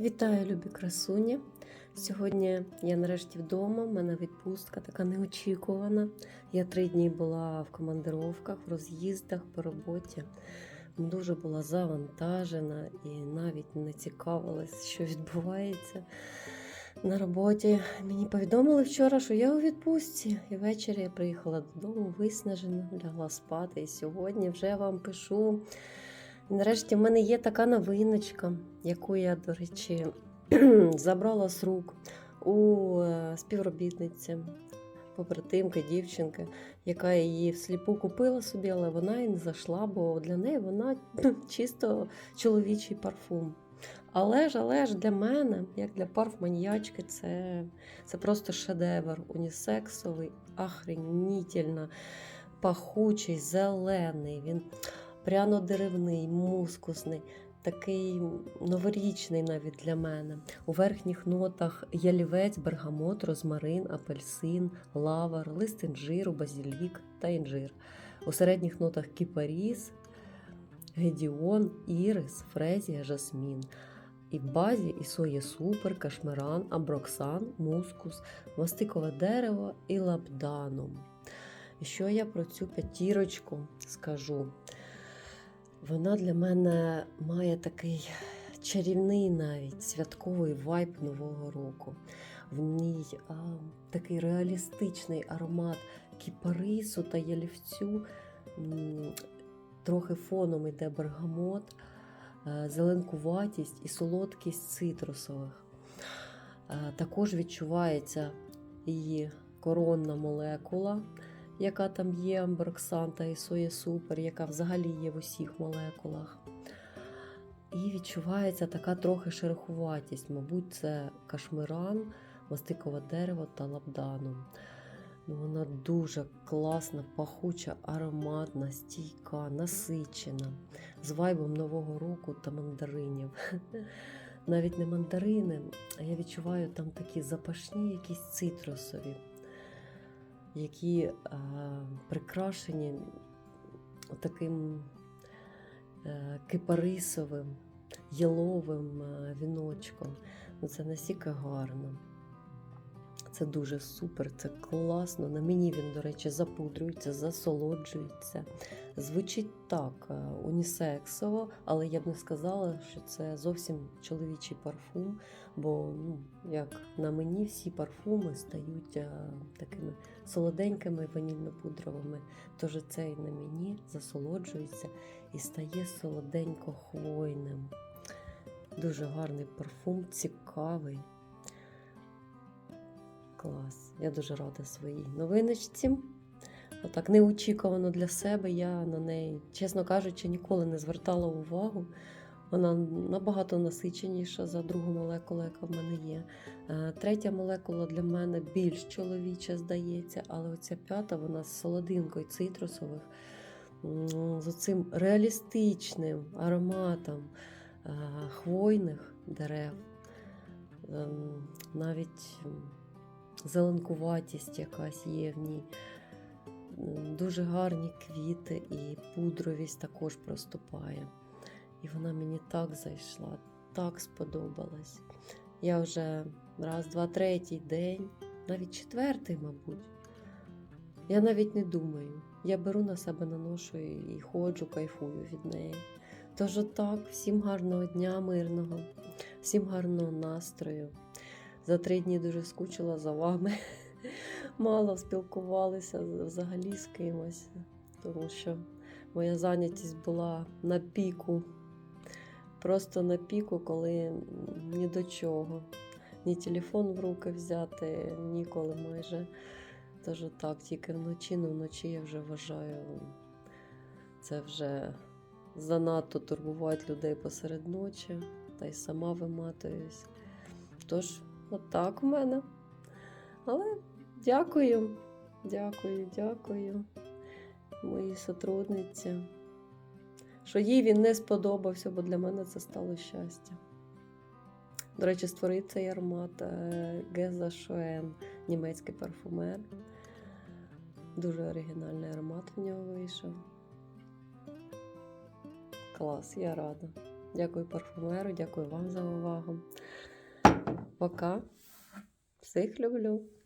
Вітаю, любі красуні! Сьогодні я нарешті вдома. У мене відпустка така неочікувана. Я три дні була в командировках, в роз'їздах по роботі. Дуже була завантажена і навіть не цікавилась, що відбувається на роботі. Мені повідомили вчора, що я у відпустці. І ввечері я приїхала додому, виснажена, лягла спати. І сьогодні вже вам пишу. Нарешті в мене є така новиночка, яку я, до речі, забрала з рук у е, співробітниці, побратимки, дівчинки, яка її всліпу купила собі, але вона і не зайшла, бо для неї вона чисто чоловічий парфум. Але ж, але ж для мене, як для парфманіячки, це, це просто шедевр унісексовий, охренітельно пахучий, зелений. Він пряно-деревний, мускусний, такий новорічний навіть для мене. У верхніх нотах ялівець, бергамот, розмарин, апельсин, лавар, лист інжиру, базілік та інжир. У середніх нотах кіпаріс, гедіон, ірис, фрезія, жасмін. І в базі ісоє супер, кашмиран, аброксан, мускус, мастикове дерево і лабданум. І що я про цю п'ятірочку скажу? Вона для мене має такий чарівний навіть святковий вайб Нового року. В ній а, такий реалістичний аромат кіпарису та ялівцю. Трохи фоном йде бергамот, е, зеленкуватість і солодкість цитрусових. Е, Також відчувається її коронна молекула, яка там є, амброксан та ісоє супер, яка взагалі є в усіх молекулах. І відчувається така трохи шерохуватість. Мабуть, це кашмиран, мастикове дерево та лабдану. Ну, вона дуже класна, пахуча, ароматна, стійка, насичена, з вайбом Нового року та мандаринів. Навіть не мандарини, а я відчуваю там такі запашні, якісь цитрусові, які е, прикрашені таким е, кипарисовим, яловим е, віночком. Ну, це настільки гарно. Це дуже супер, це класно. На мені він, до речі, запудрюється, засолоджується. Звучить так, е, унісексово, але я б не сказала, що це зовсім чоловічий парфум, бо ну, як на мені всі парфуми стають е, такими солоденькими ванільно-пудровими. Тож цей на мені засолоджується і стає солоденько-хвойним. Дуже гарний парфум, цікавий. Клас. Я дуже рада своїй новиночці. Отак неочікувано для себе. Я на неї, чесно кажучи, ніколи не звертала увагу. Вона набагато насиченіша за другу молекулу, яка в мене є. Е, Третя молекула для мене більш чоловіча, здається, але оця п'ята, вона з солодинкою цитрусових, з оцим реалістичним ароматом е, хвойних дерев. Ем, Навіть зеленкуватість якась є в ній. Дуже гарні квіти і пудровість також проступає. І вона мені так зайшла, так сподобалась. Я вже раз, два, третій день, навіть четвертий, мабуть. Я навіть не думаю. Я беру на себе наношу і ходжу, кайфую від неї. Тож отак, всім гарного дня, мирного, всім гарного настрою. За три дні дуже скучила за вами. Мало спілкувалися взагалі з кимось, тому що моя зайнятість була на піку. Просто на піку, коли ні до чого. Ні телефон в руки взяти, ніколи майже. Тож так, тільки вночі, ну вночі я вже вважаю, це вже занадто турбувати людей посеред ночі, та й сама виматуюсь. Тож, отак у мене. Але дякую, дякую, дякую моїй сотрудниці, що їй він не сподобався, бо для мене це стало щастя. До речі, створив цей аромат Геза Шоен, німецький парфумер. Дуже оригінальний аромат в нього вийшов. Клас, я рада. Дякую парфумеру, дякую вам за увагу. Пока. Всіх люблю.